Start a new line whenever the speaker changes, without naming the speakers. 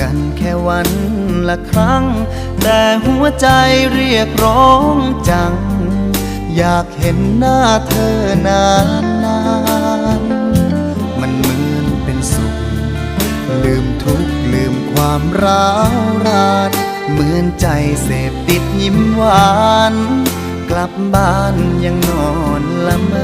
กันแค่วันละครั้ง แต่หัวใจเรียกร้องจัง อยากเห็นหน้าเธอนานนานๆมันเหมือนเป็นสุข ลืมทุกข์ลืมความร้าวรานเหมือนใจเสพติดยิ้มหวาน กลับบ้านยังนอนละเมอ